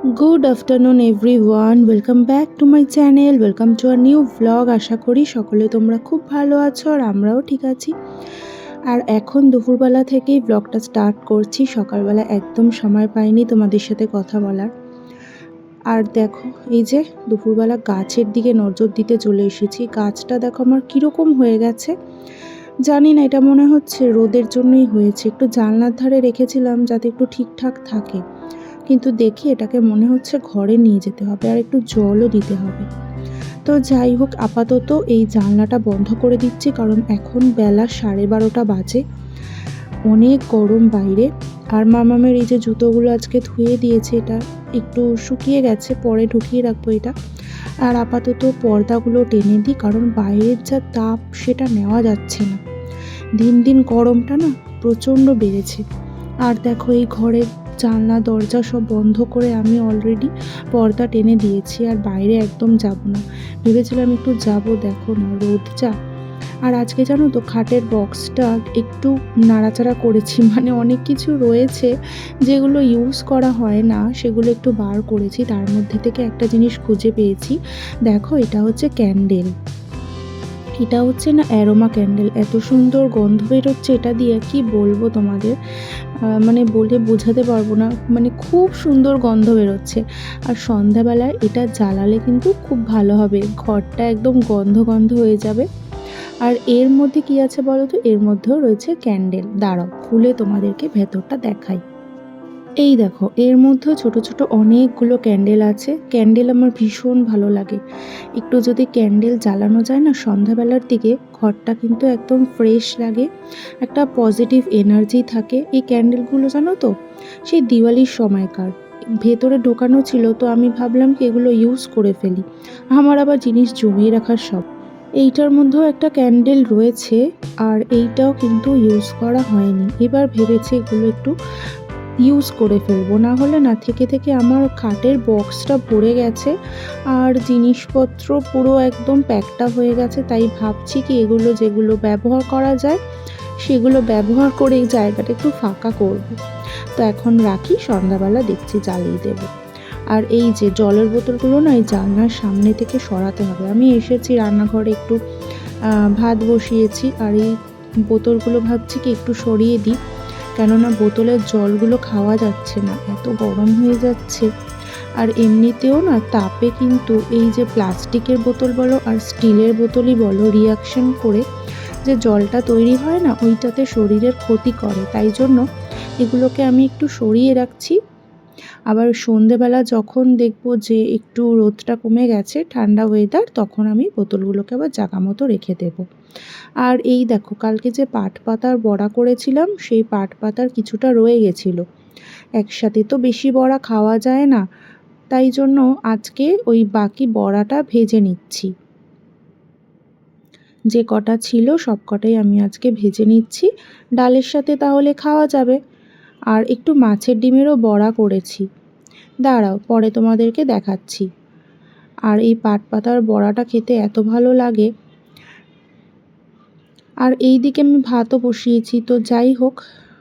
Good afternoon everyone welcome back to my channel welcome to our new vlog আশা করি সকলে তোমরা খুব ভালো আছো আর আমরাও ঠিক আছি। আর এখন দুপুরবেলা থেকেই ব্লগটা স্টার্ট করছি। সকালবেলা একদম সময় পাইনি তোমাদের সাথে কথা বলার। আর দেখো, এই যে দুপুরবেলা গাছের দিকে নজর দিতে চলে এসেছি। গাছটা দেখো আমার কীরকম হয়ে গেছে। জানি না, এটা মনে হচ্ছে রোদের জন্যই হয়েছে। একটু জানলার ধারে রেখেছিলাম যাতে একটু ঠিকঠাক থাকে। কিন্তু দেখি এটাকে মনে হচ্ছে ঘরে নিয়ে যেতে হবে আর একটু জলও দিতে হবে। তো যাই হোক, আপাতত এই জানলাটা বন্ধ করে দিচ্ছি কারণ এখন বেলা সাড়ে বারোটা বাজে। অনেক গরম বাইরে। আর মামামের এই যে জুতোগুলো আজকে ধুয়ে দিয়েছে, এটা একটু শুকিয়ে গেছে, পরে ঢুকিয়ে রাখব এটা। আর আপাতত পর্দাগুলো টেনে দিই কারণ বাইরের যা তাপ, সেটা নেওয়া যাচ্ছে না। দিন দিন গরমটা না প্রচণ্ড বেড়েছে। আর দেখো এই ঘরের জানলা, দরজা সব বন্ধ করে আমি অলরেডি পর্দা টেনে দিয়েছি আর বাইরে একদম যাব না। ভেবেছিলাম একটু যাব, দেখো না, রোদ যা। আর আজকে জানো তো খাটের বক্সটা একটু নাড়াচাড়া করেছি মানে অনেক কিছু রয়েছে যেগুলো ইউজ করা হয় না, সেগুলো একটু বার করেছি, তার মধ্যে থেকে একটা জিনিস খুঁজে পেয়েছি। দেখো এটা হচ্ছে ক্যান্ডেল এটা হচ্ছে না অ্যারোমা ক্যান্ডেল এত সুন্দর গন্ধ বেরোচ্ছে এটা দিয়ে, কি বলব তোমাদের? মানে বলে বোঝাতে পারব না। মানে খুব সুন্দর গন্ধ বেরোচ্ছে। আর সন্ধ্যাবেলায় এটা জ্বালালে কিন্তু খুব ভালো হবে। ঘরটা একদম গন্ধ গন্ধ হয়ে যাবে। আর এর মধ্যে কি আছে বলো তো? এর মধ্যেও রয়েছে ক্যান্ডেল দাঁড়াও, খুলে তোমাদেরকে ভেতরটা দেখাই। এই দেখো, এর মধ্যেও ছোট ছোট অনেকগুলো ক্যান্ডেল আছে। ক্যান্ডেল আমার ভীষণ ভালো লাগে। একটু যদি ক্যান্ডেল জ্বালানো যায় না, সন্ধ্যাবেলার দিকে ঘরটা কিন্তু একদম ফ্রেশ লাগে। একটা পজিটিভ এনার্জি থাকে। এই ক্যান্ডেলগুলো জানো তো, সেই দিওয়ালির সময়কার। ভেতরে ঢোকানো ছিল, তো আমি ভাবলাম কি এগুলো ইউজ করে ফেলি। আমার আবার জিনিস জমিয়ে রাখার সব এইটার মধ্যেও একটা ক্যান্ডেল রয়েছে, আর এইটাও কিন্তু ইউজ করা হয়নি। এবার ভেবেছি এগুলো একটু ইউজ করে ফেলব। না হলে না, থেকে থেকে আমার খাটের বক্সটা ভরে গেছে আর জিনিসপত্র পুরো একদম প্যাকটা হয়ে গেছে। তাই ভাবছি কি এগুলো যেগুলো ব্যবহার করা যায়, সেগুলো ব্যবহার করে এই জায়গাটা একটু ফাঁকা করব। তো এখন রাখি, সন্ধ্যাবেলা দেখছি জ্বালিয়ে দেবো। আর এই যে জলের বোতলগুলো না, এই জানলার সামনে থেকে সরাতে হবে। আমি এসেছি রান্নাঘরে একটু ভাত বসিয়েছি আর এই বোতলগুলো ভাবছি কি একটু সরিয়ে দিই। কেননা বোতলের জলগুলো খাওয়া যাচ্ছে না, এত গরম হয়ে যাচ্ছে। আর এমনিতেও না, তাপে কিন্তু এই যে প্লাস্টিকের বোতল বলো আর স্টিলের বোতলই বলো রিয়াকশন করে যে জলটা তৈরি হয় না, ওইটাতে শরীরের ক্ষতি করে। তাই জন্য এগুলোকে আমি একটু সরিয়ে রাখছি। আবার সন্ধেবেলা যখন দেখব যে একটু রোদটা কমে গেছে, ঠান্ডা ওয়েদার তখন আমি বোতলগুলোকে আবার জাগা মতো রেখে দেব। আর এই দেখো, কালকে যে পাট পাতার বড়া করেছিলাম, সেই পাট পাতার কিছুটা রয়ে গেছিল। একসাথে তো বেশি বড়া খাওয়া যায় না, তাই জন্য আজকে ওই বাকি বড়াটা ভেজে নিচ্ছি। যে কটা ছিল সব কটাই আমি আজকে ভেজে নিচ্ছি। ডালের সাথে তাহলে খাওয়া যাবে। আর একটু মাছের ডিমেরও বড়া করেছি। দাঁড়াও, পরে তোমাদেরকে দেখাচ্ছি। আর এই পাট পাতার বড়াটা খেতে এত ভালো লাগে। আর এই দিকে আমি ভাতও বসিয়েছি, তো যাই হোক।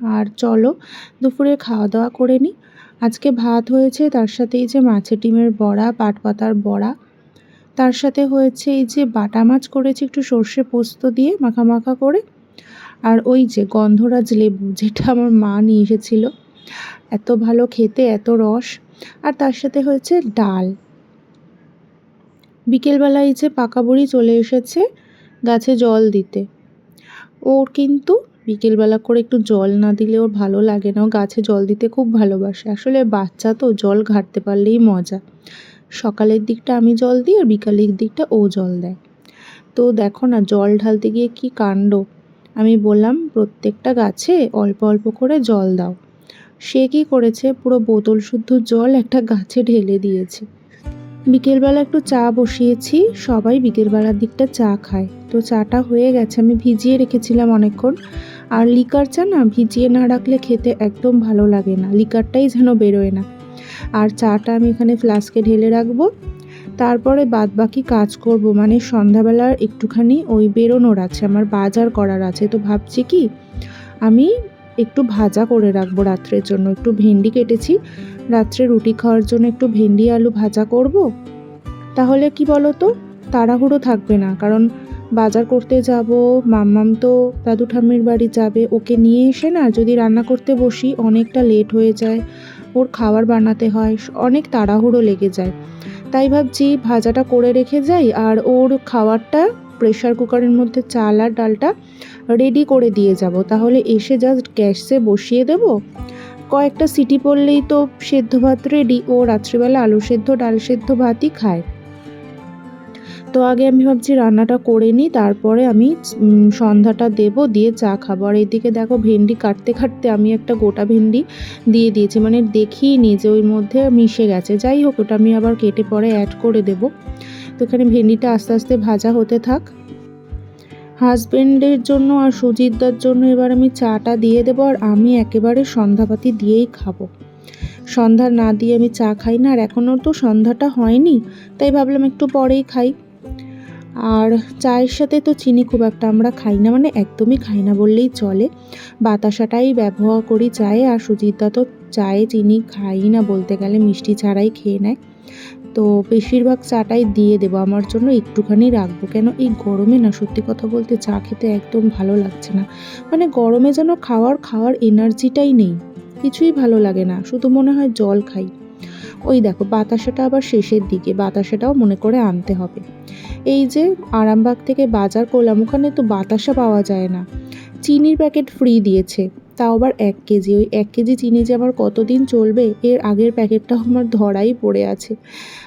আর চলো, দুপুরে খাওয়া দাওয়া করে নিই। আজকে ভাত হয়েছে, তার সাথে এই যে মাছের ডিমের বড়া পাট পাতার বড়া। তার সাথে হয়েছে এই যে বাটা মাছ করেছি, একটু সর্ষে পোস্ত দিয়ে মাখা মাখা করে। আর ওই যে গন্ধরাজ লেবু, যেটা আমার মা নিয়ে এসেছিল, এত ভালো খেতে, এত রস। আর তার সাথে হয়েছে ডাল। বিকেলবেলা এই যে পাকা বুড়ি চলে এসেছে গাছে জল দিতে। ওর কিন্তু বিকেলবেলা করে একটু জল না দিলে ওর ভালো লাগে না। ও গাছে জল দিতে খুব ভালোবাসে। আসলে বাচ্চা তো, জল ঘাটতে পারলেই মজা। সকালের দিকটা আমি জল দিই আর বিকালের দিকটা ও জল দেয়। তো দেখো না, জল ঢালতে গিয়ে কি কাণ্ড। আমি বললাম, প্রত্যেকটা গাছে অল্প অল্প করে জল দাও। সে কি করেছে? পুরো বোতল শুদ্ধ জল একটা গাছে ঢেলে দিয়েছে। বিকেলবেলা একটু চা বসিয়েছি, সবাই বিকেলবেলার দিকটা চা খায়। তো চাটা হয়ে গেছে, আমি ভিজিয়ে রেখেছিলাম অনেকক্ষণ। আর লিকার চা না, ভিজিয়ে না রাখলে খেতে একদম ভালো লাগে না। লিকারটাই যেন বেরোয় না। আর চাটা আমি এখানে ফ্লাস্কে ঢেলে রাখব। তারপরে বাদ বাকি কাজ করব। মানে সন্ধ্যাবেলার একটুখানি ওই বেরোনোর আছে, আমার বাজার করার আছে। তো ভাবছি কি, আমি একটু ভাজা করে রাখব রাত্রের জন্য। একটু ভেন্ডি কেটেছি, রাত্রে রুটি খাওয়ার জন্য একটু ভেন্ডি আলু ভাজা করব। তাহলে কি বলো তো তাড়াহুড়ো থাকবে না। কারণ বাজার করতে যাব, মাম্মাম তো দাদু ঠাম্মির বাড়ি যাবে, ওকে নিয়ে এসে না যদি রান্না করতে বসি, অনেকটা লেট হয়ে যায়, ওর খাবার বানাতে হয়, অনেক তাড়াহুড়ো লেগে যায়। তাই ভাবছি ভাজাটা করে রেখে যাই আর ওর খাওয়ারটা প্রেশার কুকারের মধ্যে চাল আর ডালটা রেডি করে দিয়ে যাব। তাহলে এসে জাস্ট গ্যাসে বসিয়ে দেব। কয়েকটা সিটি পড়লেই তো সেদ্ধ ভাত রেডি ও রাত্রিবেলা আলু সেদ্ধ, ডাল সেদ্ধ ভাতই খায়। তো আগে আমি ভাবছি রান্নাটা করে নিই, তারপরে আমি সন্ধ্যাটা দেব, দিয়ে চা খাব। আর এদিকে দেখো ভেন্ডি কাটতে কাটতে আমি একটা গোটা ভেন্ডি দিয়ে দিয়েছি মানে দেখিনি যে ওই মধ্যে মিশে গেছে। যাই হোক, ওটা আমি আবার কেটে পরে অ্যাড করে দেব। তো এখানে ভেন্ডিটা আস্তে আস্তে ভাজা হতে থাক। হাজবেন্ডের জন্য আর সুজিতদার জন্য এবার আমি চাটা দিয়ে দেবো, আর আমি একেবারে সন্ধ্যাপাতি দিয়েই খাব। সন্ধ্যা না দিয়ে আমি চা খাই না, আর এখনও তো সন্ধ্যাটা হয়নি, তাই ভাবলাম একটু পরেই খাই। আর চায়ের সাথে তো চিনি খুব একটা আমরা খাই না মানে একদমই খাই না বললেই চলে। বাতাসাটাই ব্যবহার করি চায়ে, আর সুজিতদা তো চায়ে চিনি খাই না বলতে গেলে, মিষ্টি ছাড়াই খেয়ে নেয়। তো বেশিরভাগ চাটাই দিয়ে দেবো, আমার জন্য একটুখানি রাখব। কেন, এই গরমে না, সত্যি কথা বলতে চা খেতে একদম ভালো লাগছে না। মানে গরমে যেন খাওয়ার খাওয়ার এনার্জিটাই নেই। কিছুই ভালো লাগে না, শুধু মনে হয় জল খাই। ওই দেখো, বাতাসাটা আবার শেষের দিকে, বাতাসাটাও মনে করে আনতে হবে। এই যে আরামবাগ থেকে বাজার করলাম, ওখানে তো বাতাসা পাওয়া যায় না। চিনির প্যাকেট ফ্রি দিয়েছে, তাও আবার এক কেজি। ওই এক কেজি চিনি যে আমার কতদিন চলবে, এর আগের প্যাকেটটাও আমার ধরাই পড়ে আছে।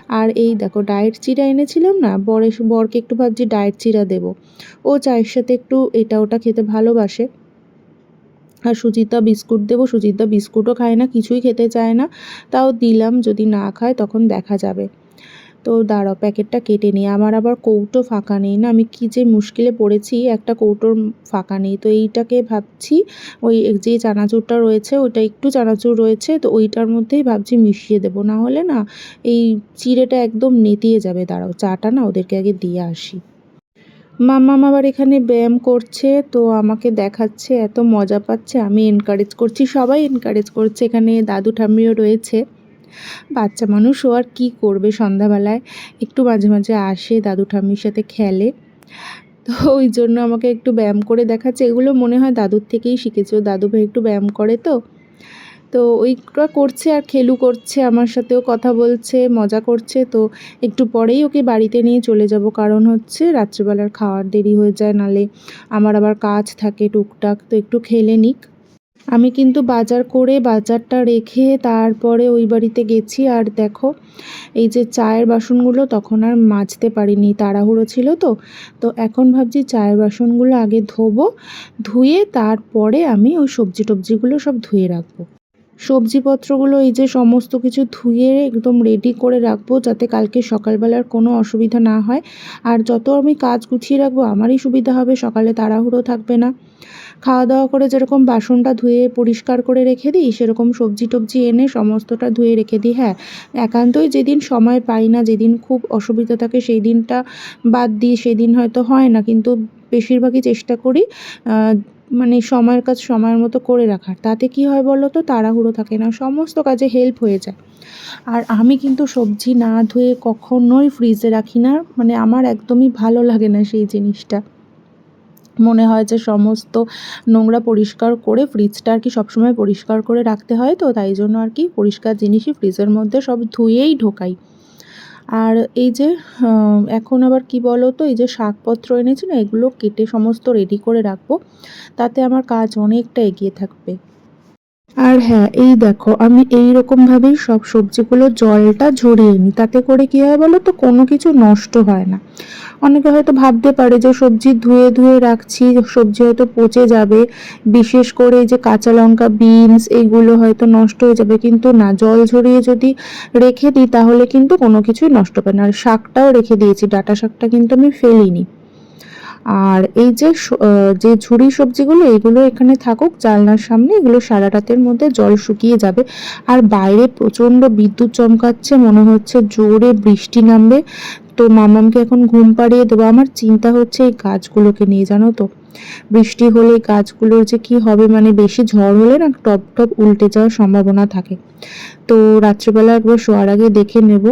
আর এই দেখো, ডায়েট চিরা এনেছিলাম না বরে বরকে একটু ভাবছি ডায়েট চিরা দেবো। ও চায়ের সাথে একটু এটা ওটা খেতে ভালোবাসে। আর সুজিতা বিস্কুট দেবো সুজিতা বিস্কুটও খায় না, কিছুই খেতে চায় না। তাও দিলাম, যদি না খায় তখন দেখা যাবে। তো দাঁড়াও, প্যাকেটটা কেটে নিই। আমার আবার কৌটো ফাঁকা নেই না, আমি কী যে মুশকিলে পড়েছি, একটা কৌটোর ফাঁকা নেই। তো এইটাকে ভাবছি, ওই যে চানাচুরটা রয়েছে, ওইটা একটু চানাচুর রয়েছে, তো ওইটার মধ্যেই ভাবছি মিশিয়ে দেবো। না হলে না, এই চিড়েটা একদম নেতিয়ে যাবে। দাঁড়াও, চাটা না ওদেরকে আগে দিয়ে আসি। মাম্মাম আবার এখানে ব্যায়াম করছে, তো আমাকে দেখাচ্ছে, এত মজা পাচ্ছে, আমি এনকারেজ করছি, সবাই এনকারেজ করছে, এখানে দাদু ঠাম্মিও রয়েছে। বাচ্চা মানুষ, ও আর কী করবে সন্ধ্যাবেলায়? একটু মাঝে মাঝে আসে, দাদু ঠাম্মির সাথে খেলে। তো ওই জন্য আমাকে একটু ব্যায়াম করে দেখাচ্ছে, এগুলো মনে হয় দাদুর থেকেই শিখেছে, ও দাদু ভাই একটু ব্যায়াম করে তো। তো ওইটা করছে আর খেলু করছে, আমার সাথেও কথা বলছে, মজা করছে। তো একটু পরেই ওকে বাড়িতে নিয়ে চলে যাব, কারণ হচ্ছে রাত্রিবেলার খাওয়ার দেরি হয়ে যায়, নালে আমার আবার কাজ থাকে টুকটাক, তো একটু খেলে নিক। আমি কিন্তু বাজার করে বাজারটা রেখে তারপরে ওই বাড়িতে গেছি, আর দেখো, এই যে চায়ের বাসনগুলো তখন আর মাজতে পারিনি, তাড়াহুড়ো ছিল তো তো এখন ভাবছি চায়ের বাসনগুলো আগে ধোবো, ধুয়ে তারপরে আমি ওই সবজি টবজিগুলো সব ধুয়ে রাখব। সবজিপত্রগুলো এই যে সমস্ত কিছু ধুয়ে একদম রেডি করে রাখব যাতে কালকে সকালবেলার কোনো অসুবিধা না হয়। আর যত আমি কাজ গুছিয়ে রাখব, আমারই সুবিধা হবে, সকালে তাড়াহুড়ো থাকবে না। খাওয়া দাওয়া করে যেরকম বাসনটা ধুয়ে পরিষ্কার করে রেখে দিই, সেরকম সবজি টবজি এনে সমস্তটা ধুয়ে রেখে দিই। হ্যাঁ একান্তই যেদিন সময় পাই না, যেদিন খুব অসুবিধা থাকে, সেই দিনটা বাদ দিই, সেদিন হয়তো হয় না। কিন্তু বেশিরভাগই চেষ্টা করি মানে সময়ের কাজ সময়ের মতো করে রাখার। তাতে কি হয় বলো তো তাড়াহুড়ো থাকে না, সমস্ত কাজে হেল্প হয়ে যায়। আর আমি কিন্তু সবজি না ধুয়ে কখনোই ফ্রিজে রাখি না মানে আমার একদমই ভালো লাগে না সেই জিনিসটা। মনে হয় যে সমস্ত নোংরা পরিষ্কার করে ফ্রিজটা আর কি সবসময় পরিষ্কার করে রাখতে হয় তো, তাই জন্য আর কি পরিষ্কার জিনিসই ফ্রিজের মধ্যে সব ধুয়েই ঢোকাই। আর এই যে এখন আবার কি বলো তো এই যে শাকপত্র এনেছি না, এগুলো কেটে সমস্ত রেডি করে রাখব। তাতে আমার কাজ অনেকটা এগিয়ে থাকবে। আর হ্যাঁ এই দেখো, আমি এই রকমভাবেই সব সবজিগুলো জলটা ঝরিয়ে নিই। তাতে করে কী হয় বলো তো, কোনো কিছু নষ্ট হয় না। অনেকে হয়তো ভাবতে পারে যে সবজি ধুয়ে ধুয়ে রাখছি, সবজি হয়তো পচে যাবে, বিশেষ করে যে কাঁচা লঙ্কা, বিনস, এইগুলো হয়তো নষ্ট হয়ে যাবে। কিন্তু না, জল ঝরিয়ে যদি রেখে দিই, তাহলে কিন্তু কোনো কিছুই নষ্ট হবে না। আর শাকটাও রেখে দিয়েছি, ডাটা শাকটা কিন্তু আমি ফেলিনি। আর এই যে যে ঝুড়ি সবজিগুলো, এগুলো এখানে থাকুক, জালনার সামনে, এগুলো সারা রাতের মধ্যে জল শুকিয়ে যাবে। আর বাইরে প্রচণ্ড বিদ্যুৎ চমকাচ্ছে, মনে হচ্ছে জোরে বৃষ্টি নামবে। তো মামামকে এখন ঘুম পাড়িয়ে দেবো। আমার চিন্তা হচ্ছে এই গাছগুলোকে নিয়ে, জানো তো। বৃষ্টি হলে গাছগুলোর যে কি হবে মানে বেশি ঝড় হলে না টপ টপ উল্টে যাওয়ার সম্ভাবনা থাকে। তো রাত্রিবেলা একবার শোয়ার আগে দেখে নেব।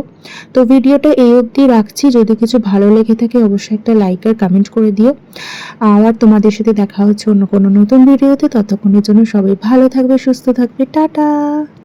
তো ভিডিওটা এই অবধি রাখছি। যদি কিছু ভালো লেগে থাকে, অবশ্যই একটা লাইক আর কমেন্ট করে দিও। আর তোমাদের সাথে দেখা হচ্ছে অন্য কোনো নতুন ভিডিওতে। ততক্ষণের জন্য সবাই ভালো থাকবে, সুস্থ থাকবে। টাটা!